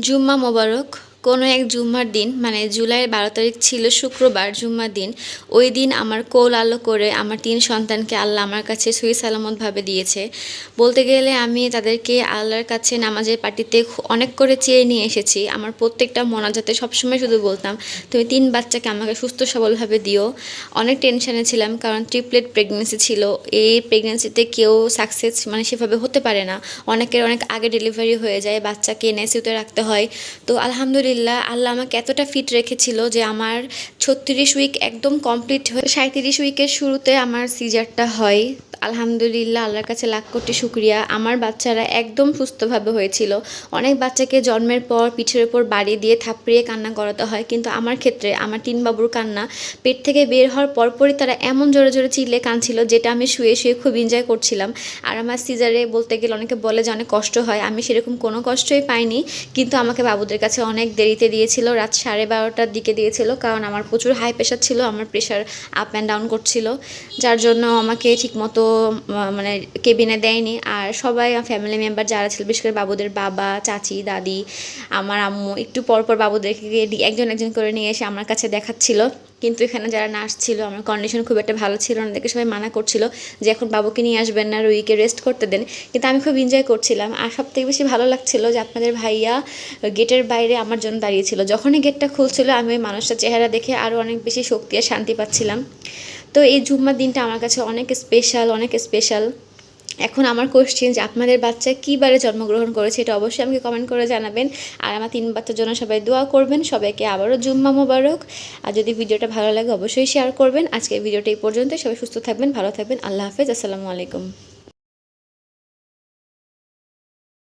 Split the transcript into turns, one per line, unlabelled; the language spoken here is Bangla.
জুম্মা মোবারক। কোনো এক জুম্মার দিন মানে জুলাইয়ের বারো তারিখ ছিল শুক্রবার জুম্মার দিন, ওই দিন আমার কোল আলো করে আমার তিন সন্তানকে আল্লাহ আমার কাছে সহি সালামতভাবে দিয়েছে। বলতে গেলে আমি তাদেরকে আল্লাহর কাছে নামাজের পার্টিতে অনেক করে চেয়ে নিয়ে এসেছি। আমার প্রত্যেকটা মোনাজাতে সবসময় শুধু বলতাম, তুমি তিন বাচ্চাকে আমাকে সুস্থ সবলভাবে দিও। অনেক টেনশনে ছিলাম, কারণ ট্রিপলেট প্রেগনেন্সি ছিল। এই প্রেগনেন্সিতে কেউ সাকসেস মানে সেভাবে হতে পারে না। অনেকের অনেক আগে ডেলিভারি হয়ে যায়, বাচ্চাকে এনআইসিউতে রাখতে হয়। তো আলহামদুলিল্লাহ আল্লাহ আমাকে এতটা ফিট রেখেছিল যে আমার ছত্রিশ উইক একদম কমপ্লিট হয়ে সাঁত্রিশ উইকের শুরুতে আমার সিজারটা হয়। আলহামদুলিল্লাহ, আল্লাহর কাছে লাখ কোটি শুক্রিয়া। আমার বাচ্চারা একদম সুস্থভাবে হয়েছিল। অনেক বাচ্চাকে জন্মের পর পিঠের উপর বাড়ি দিয়ে থাপড়িয়ে কান্না করাতে হয়, কিন্তু আমার ক্ষেত্রে আমার তিন বাবুর কান্না পেট থেকে বের হওয়ার পরপরই তারা এমন জোরে জোরে চিল্লে কাঁদছিল, যেটা আমি শুয়ে শুয়ে খুব এনজয় করছিলাম। আর আমার সিজারে বলতে গেলে অনেকে বলে যে অনেক কষ্ট হয়, আমি সেরকম কোনো কষ্টই পাইনি, কিন্তু আমাকে বাবুদের কাছে অনেক দেরিতে দিয়েছিল, রাত সাড়ে বারোটার দিকে দিয়েছিল, কারণ আমার প্রচুর হাই প্রেশার ছিল, আমার প্রেশার আপ অ্যান্ড ডাউন করছিল, যার জন্য আমাকে ঠিকমতো মানে কেবিনে দেয়নি। আর সবাই ফ্যামিলি মেম্বার যারা ছিল, বিশেষ করে বাবুদের বাবা, চাচি, দাদি, আমার আম্মু, একটু পরপর পর বাবুদেরকে একজন একজন করে নিয়ে এসে আমার কাছে দেখাচ্ছিল। কিন্তু এখানে যারা নার্স ছিল, আমার কন্ডিশন খুব একটা ভালো ছিল দেখে সবাই মানা করছিল যে, এখন বাবুকে নিয়ে আসবেন না রুইকে রেস্ট করতে দেন। কিন্তু আমি খুব এনজয় করছিলাম। আর সব থেকে বেশি ভালো লাগছিল যে, আপনাদের ভাইয়া গেটের বাইরে আমার জন্য দাঁড়িয়েছিল যখনই গেটটা খুলছিল, আমি ওই মানুষটার চেহারা দেখে আরও অনেক বেশি শক্তি আর শান্তি পাচ্ছিলাম। তো এই জুম্মার দিনটা আমার কাছে অনেক স্পেশাল অনেক স্পেশাল এখন আমার কোশ্চেন যে আপনাদের বাচ্চা কী বারে জন্মগ্রহণ করেছে এটা অবশ্যই আমাকে কমেন্ট করে জানাবেন। আর আমার তিন বাচ্চার জন্য সবাই দোয়া করবেন, সবাইকে আবারও জুম্মা মোবারক। আর যদি ভিডিওটা ভালো লাগে অবশ্যই শেয়ার করবেন। আজকের ভিডিওটা এই পর্যন্ত সবাই সুস্থ থাকবেন, ভালো থাকবেন। আল্লাহ হাফেজ। আসসালামু আলাইকুম।